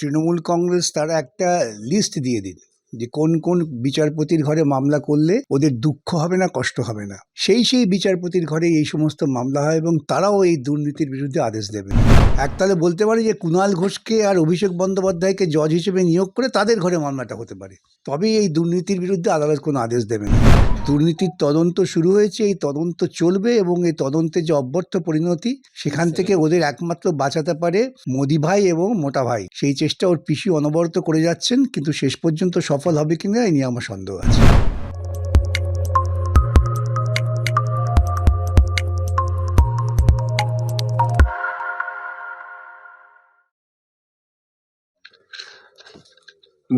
তৃণমূল কংগ্রেস তারা একটা লিস্ট দিয়ে দিন যে কোন কোন বিচারপতির ঘরে মামলা করলে ওদের দুঃখ হবে না কষ্ট হবে না। সেই সেই বিচারপতির ঘরে এই সমস্ত মামলা হয় এবং তারাও এই দুর্নীতির বিরুদ্ধে আদেশ দেবেন একতালে বলতে পারে যে কুণাল ঘোষকে আর অভিষেক বন্দ্যোপাধ্যায়কে জজ হিসেবে নিয়োগ করে তাদের ঘরে মামলাটা হতে পারে। তবেই এই দুর্নীতির বিরুদ্ধে আদালত কোনো আদেশ দেবে না। দুর্নীতির তদন্ত শুরু হয়েছে এই তদন্ত চলবে এবং এই তদন্তের যে অব্যর্থ পরিণতি সেখান থেকে ওদের একমাত্র বাঁচাতে পারে মোদি ভাই এবং মোটা ভাই। সেই চেষ্টা ওর পিসি অনবরত করে যাচ্ছেন কিন্তু শেষ পর্যন্ত সফল হবে কিনা এই নিয়ে আমার সন্দেহ আছে।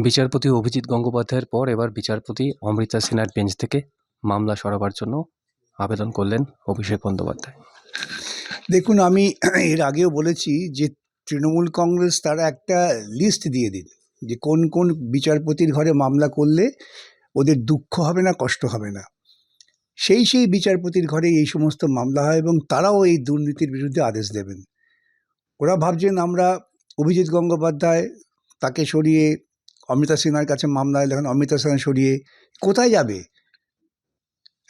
বিচারপতি অভিজিৎ গঙ্গোপাধ্যায়ের পর এবার বিচারপতি অমৃতা সিনহার বেঞ্চ থেকে মামলা সরাবার জন্য আবেদন করলেন অভিষেক বন্দ্যোপাধ্যায়। দেখুন আমি এর আগেও বলেছি যে তৃণমূল কংগ্রেস তারা একটা লিস্ট দিয়ে দিন। যে কোন কোন বিচারপতির ঘরে মামলা করলে ওদের দুঃখ হবে না, কষ্ট হবে না। সেই সেই বিচারপতির ঘরে এই সমস্ত মামলা হয় এবং তারাও এই দুর্নীতির বিরুদ্ধে আদেশ দেবেন। ওরা ভাবছেন আমরা অভিজিৎ গঙ্গোপাধ্যায় তাকে সরিয়ে অমিতা সিনহার কাছে মামলা এলে এখন অমিতা সিনহা সরিয়ে কোথায় যাবে?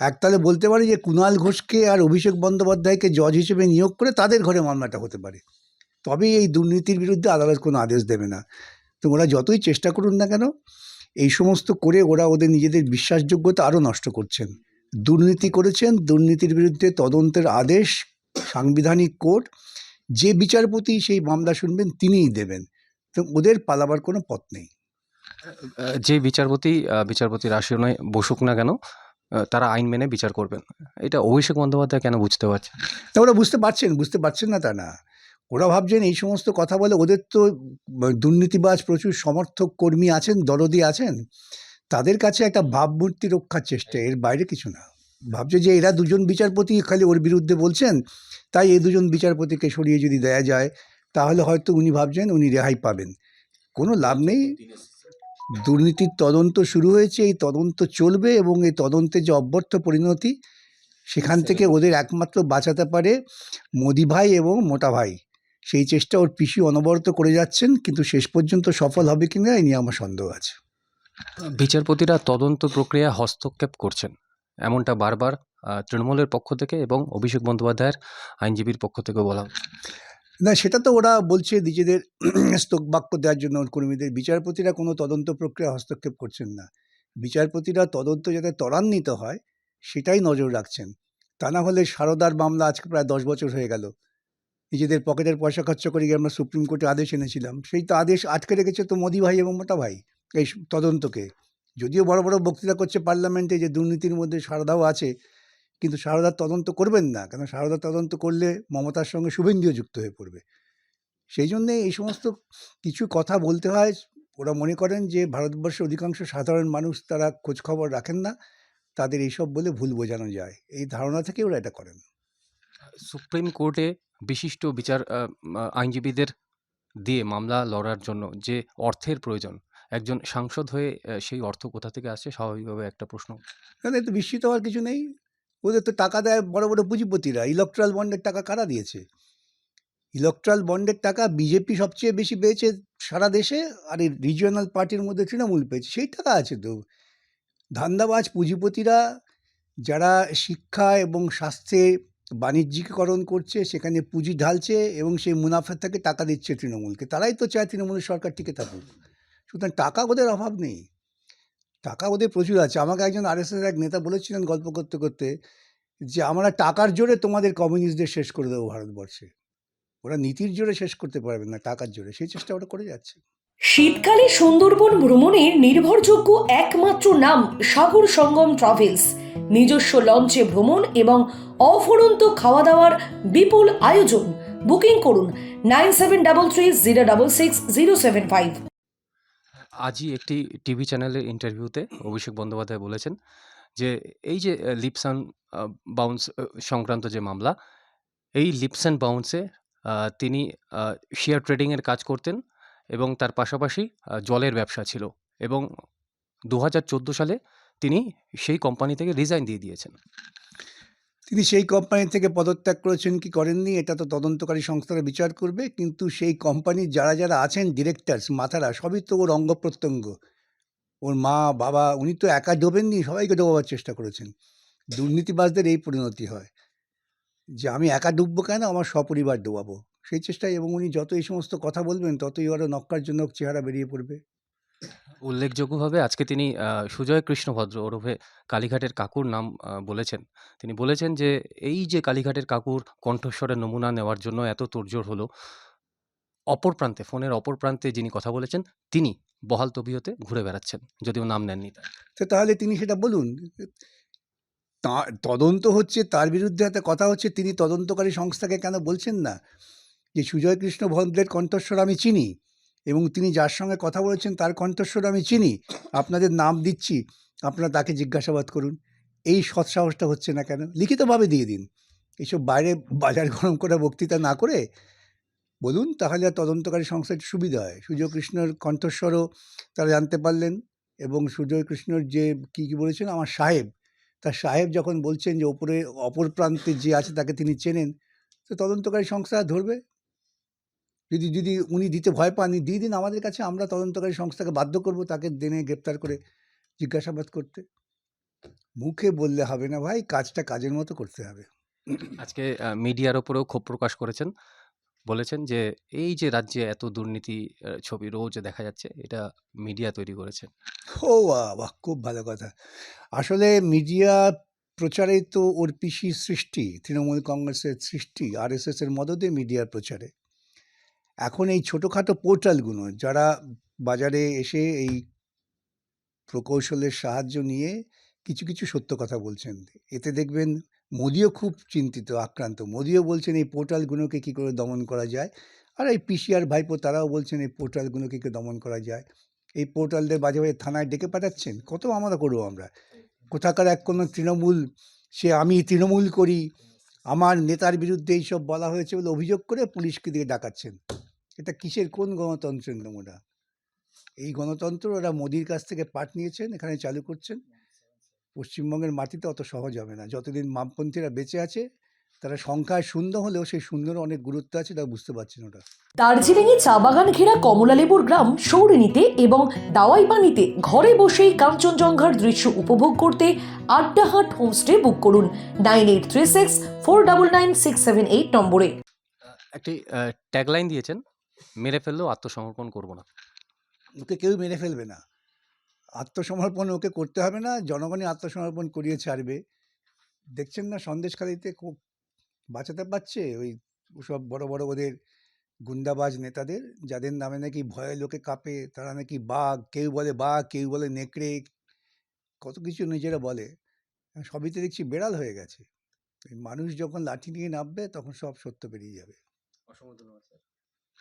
একতালে বলতে পারি যে কুণাল ঘোষকে আর অভিষেক বন্দ্যোপাধ্যায়কে জজ হিসেবে নিয়োগ করে তাদের ঘরে মামলাটা হতে পারে। তবেই এই দুর্নীতির বিরুদ্ধে আদালত কোনো আদেশ দেবে না। তো ওরা যতই চেষ্টা করুন না কেন এই সমস্ত করে ওরা ওদের নিজেদের বিশ্বাসযোগ্যতা আরও নষ্ট করছেন। দুর্নীতি করেছেন দুর্নীতির বিরুদ্ধে তদন্তের আদেশ সাংবিধানিক কোর্ট যে বিচারপতি সেই মামলা শুনবেন তিনিই দেবেন। তো ওদের পালাবার কোনো পথ নেই। যে বিচারপতি আহ, বিচারপতির নয় বসুক না কেন তারা আইন মেনে বিচার করবেন। এটা অভিষেক বন্দ্যোপাধ্যায় কেন বুঝতে পারছে তা ওরা বুঝতে পারছেন বুঝতে পারছেন না তা না। ওরা ভাবছেন এই সমস্ত কথা বলে ওদের তো দুর্নীতিবাজ প্রচুর সমর্থক কর্মী আছেন দরদি আছেন। তাদের কাছে একটা ভাবমূর্তি রক্ষার চেষ্টা এর বাইরে কিছু না। ভাবছে যে এরা দুজন বিচারপতি খালি ওর বিরুদ্ধে বলছেন তাই এই দুজন বিচারপতিকে সরিয়ে যদি দেয়া যায় তাহলে হয়তো উনি ভাবছেন উনি রেহাই পাবেন। কোনো লাভ নেই। দুর্নীতির তদন্ত শুরু হয়েছে এই তদন্ত চলবে এবং এই তদন্তের যে অব্যর্থ পরিণতি সেখান থেকে ওদের একমাত্র বাঁচাতে পারে মোদি ভাই এবং মোটা ভাই। সেই চেষ্টা ওর পিসি অনবরত করে যাচ্ছেন কিন্তু শেষ পর্যন্ত সফল হবে কিনা এই নিয়ে আমার সন্দেহ আছে। বিচারপতিরা তদন্ত প্রক্রিয়া হস্তক্ষেপ করছেন। এমনটা বারবার তৃণমূলের পক্ষ থেকে এবং অভিষেক বন্দ্যোপাধ্যায়ের আইনজীবীর পক্ষ থেকে বলা না সেটা তো ওরা বলছে নিজেদের স্তোক বাক্য দেওয়ার জন্য ওর কর্মীদের। বিচারপতিরা কোনো তদন্ত প্রক্রিয়া হস্তক্ষেপ করছেন না। বিচারপতিরা তদন্ত যাতে ত্বরান্বিত হয় সেটাই নজর রাখছেন। তা না হলে সারদার মামলা আজকে প্রায় দশ বছর হয়ে গেল। নিজেদের পকেটের পয়সা খরচা করে গিয়ে আমরা সুপ্রিম কোর্টে আদেশ এনেছিলাম। সেই তো আদেশ আটকে রেখেছে তো মোদি ভাই এবং মোটা ভাই এই তদন্তকে। যদিও বড় বড় বক্তৃতা করছে পার্লামেন্টে যে দুর্নীতির মধ্যে সারদাও আছে, কিন্তু সারদার তদন্ত করবেন না, কেন সারদার তদন্ত করলে মমতার সঙ্গে শুভেন্দুও যুক্ত হয়ে পড়বে। সেই জন্যে এই সমস্ত কিছু কথা বলতে হয়। ওরা মনে করেন যে ভারতবর্ষের অধিকাংশ সাধারণ মানুষ তারা খোঁজখবর রাখেন না, তাদের এইসব বলে ভুল বোঝানো যায়। এই ধারণা থেকে ওরা এটা করেন। সুপ্রিম কোর্টে বিশিষ্ট বিচার আইনজীবীদের দিয়ে মামলা লড়ার জন্য যে অর্থের প্রয়োজন, একজন সাংসদ হয়ে সেই অর্থ কোথা থেকে আসছে স্বাভাবিকভাবে একটা প্রশ্ন। তাহলে তো বিস্মিত হওয়ার কিছু নেই। ওদের তো টাকা দেয় বড় বড় পুঁজিপতিরা। ইলেকট্রাল বন্ডের টাকা কারা দিয়েছে? ইলেকট্রাল বন্ডের টাকা বিজেপি সবচেয়ে বেশি পেয়েছে সারা দেশে আর এই রিজিওনাল পার্টির মধ্যে তৃণমূল পেয়েছে। সেই টাকা আছে তো। ধান্দাবাজ পুঁজিপতিরা যারা শিক্ষা এবং স্বাস্থ্যে বাণিজ্যিকীকরণ করছে, সেখানে পুঁজি ঢালছে এবং সেই মুনাফা থেকে টাকা দিচ্ছে তৃণমূলকে। তারাই তো চায় তৃণমূলের সরকার টিকে থাকুক। সুতরাং টাকা ওদের অভাব নেই। টাকা ওদের প্রচুর আছে। আমাকে একজন আরএসএস এক নেতা বলেছিলেন গল্প করতে করতে যে, আমরা টাকার জোরে তোমাদের কমিউনিস্টদের শেষ করে দেবো ভারতবর্ষে। ওরা নীতির জোরে শেষ করতে পারবে না, টাকার জোরে। সেই চেষ্টা ওরা করে যাচ্ছে। শীতকালে সুন্দরবন ভ্রমণের নির্ভরযোগ্য একমাত্র নাম সাগর সঙ্গম ট্রাভেলস। নিজস্ব লঞ্চে ভ্রমণ এবং অফুরন্ত খাওয়া দাওয়ার বিপুল আয়োজন। বুকিং করুন nine seven three zero double six zero seven five. আজই একটি টিভি চ্যানেলের ইন্টারভিউতে অভিষেক বন্দ্যোপাধ্যায় বলেছেন যে, এই যে লিপসান বাউন্স সংক্রান্ত যে মামলা, এই লিপস অ্যান্ড বাউন্সে তিনি শেয়ার ট্রেডিংয়ের কাজ করতেন। এবং তার পাশাপাশি জলের ব্যবসা ছিল এবং দু হাজার চোদ্দ সালে তিনি সেই কোম্পানি থেকে রিজাইন দিয়ে দিয়েছেন। তিনি সেই কোম্পানি থেকে পদত্যাগ করেছেন কি করেননি, এটা তো তদন্তকারী সংস্থারা বিচার করবে, কিন্তু সেই কোম্পানির যারা যারা আছেন ডিরেক্টরস মাথারা, সবই তো ওর অঙ্গ প্রত্যঙ্গ। ওর মা, বাবা, উনি তো একা ডোবেননি, সবাইকে ডোবাবার চেষ্টা করেছেন। দুর্নীতিবাজদের এই পরিণতি হয়। যে আমি একা ডুববো কেন? আমার সপরিবার ডোবাবো। সেই চেষ্টায় এবং উনি যত এই সমস্ত কথা বলবেন ততই আরও নক্কারজনক চেহারা বেরিয়ে পড়বে। উল্লেখযোগ্যভাবে আজকে তিনি সুজয় কৃষ্ণ ভদ্র ওরফে কালীঘাটের কাকুর নাম বলেছেন। তিনি বলেছেন যে এই যে কালীঘাটের কাকুর কণ্ঠস্বরের নমুনা নেওয়ার জন্য এত তোড়জোড় হলো অপর প্রান্তে ফোনের অপর প্রান্তে যিনি কথা বলেছেন তিনি বহাল তবিয়তে ঘুরে বেড়াচ্ছেন যদিও নাম নেননি তার। তো তাহলে তিনি সেটা বলুন তার তদন্ত হচ্ছে তার বিরুদ্ধে একটা কথা হচ্ছে তিনি তদন্তকারী সংস্থাকে কেন বলছেন না? যে সুজয় কৃষ্ণ ভদ্রের কণ্ঠস্বর আমি চিনি এবং তিনি যার সঙ্গে কথা বলেছেন তার কণ্ঠস্বর আমি চিনি, আপনাদের নাম দিচ্ছি, আপনারা তাকে জিজ্ঞাসাবাদ করুন। এই সৎসাহসটা হচ্ছে না কেন? লিখিতভাবে দিয়ে দিন। এইসব বাইরে বাজার গরম করা বক্তৃতা না করে বলুন, তাহলে আর তদন্তকারী সংস্থা একটু সুবিধা হয়। সুজয় কৃষ্ণর কণ্ঠস্বরও তারা জানতে পারলেন এবং সুজয় কৃষ্ণর যে কী কী বলেছেন, আমার সাহেব, তার সাহেব যখন বলছেন যে ওপরে, অপর প্রান্তে যে আছে তাকে তিনি চেনেন, তো তদন্তকারী সংস্থা ধরবে। যদি যদি উনি দিতে ভয় পাননি দিয়ে দিন আমাদের কাছে আমরা তদন্তকারী সংস্থাকে বাধ্য করব তাকে দেনে গ্রেপ্তার করে জিজ্ঞাসাবাদ করতে। মুখে বললে হবে না ভাই কাজটা কাজের মতো করতে হবে। আজকে মিডিয়ার ওপরেও ক্ষোভ প্রকাশ করেছেন। বলেছেন যে এই যে রাজ্যে এত দুর্নীতি ছবি রোজ দেখা যাচ্ছে এটা মিডিয়া তৈরি করেছে। ও বাহ খুব ভালো কথা। আসলে মিডিয়া প্রচারে তো ওর পিসির সৃষ্টি তৃণমূল কংগ্রেসের সৃষ্টি আরএসএস এর মদতে মিডিয়ার প্রচারে। এখন এই ছোটোখাটো পোর্টালগুলো, যারা বাজারে এসে এই প্রকৌশলের সাহায্য নিয়ে কিছু কিছু সত্য কথা বলছেন, এতে দেখবেন মোদিও খুব চিন্তিত, আক্রান্ত। মোদিও বলছেন এই পোর্টালগুলোকে কী করে দমন করা যায়? আর এই পিসিআর ভাইপো তারাও বলছেন এই পোর্টালগুলোকে কী দমন করা যায়? এই পোর্টালদের বাজে বাজে থানায় ডেকে পাঠাচ্ছেন? কত আমরা করব আমরা? কোথাকার এক কোনো তৃণমূল, সে আমি তৃণমূল করি, আমার নেতার বিরুদ্ধে এইসব বলা হয়েছে বলে অভিযোগ করে পুলিশকে দিয়ে ডাকাচ্ছেন। এটা কিসের? কোন গণতন্ত্রের নমুনা এই গণতন্ত্র ওরা মোদির কাছ থেকে পাঠ নিয়েছেন এখানে চালু করছেন। পশ্চিমবঙ্গের মাটিতে অত সহজ হবে না। যতদিন বামপন্থীরা বেঁচে আছে তারা সংখ্যায় শূন্য হলেও সেই শূন্যের অনেক গুরুত্ব আছে তা বুঝতে পারছেন ওটা। দার্জিলিংয়ে চা বাগান ঘেরা কমলালেবুর গ্রাম সৌরিনীতে এবং দাওয়াই পানিতে ঘরে বসেই কাঞ্চনজঙ্ঘার দৃশ্য উপভোগ করতে আড্ডাহাট হোমস্টে বুক করুন nine eight three six four double nine six seven eight নম্বরে। একটি ট্যাগলাইন দিয়েছেন মেরে ফেললেও আত্মসমর্পণ করব না। ওকে কেউ মেরে ফেলবে না। আত্মসমর্পণ ওকে করতে হবে না জনগণই আত্মসমর্পণ করিয়ে ছাড়বে। দেখছেন না সন্দেশখালিতে খুব বাঁচাতে পারছে ওই সব বড় বড় ওদের গুন্ডাবাজ নেতাদের? যাদের নামে নাকি ভয়ে লোকে কাঁপে তারা নাকি বাঘ কেউ বলে বাঘ কেউ বলে নেকড়ে কত কিছু নিজেরা বলে। সবই তো দেখছি বেড়াল হয়ে গেছে। মানুষ যখন লাঠি নিয়ে নামবে তখন সব সত্য বেরিয়ে যাবে। অসংখ্য ধন্যবাদ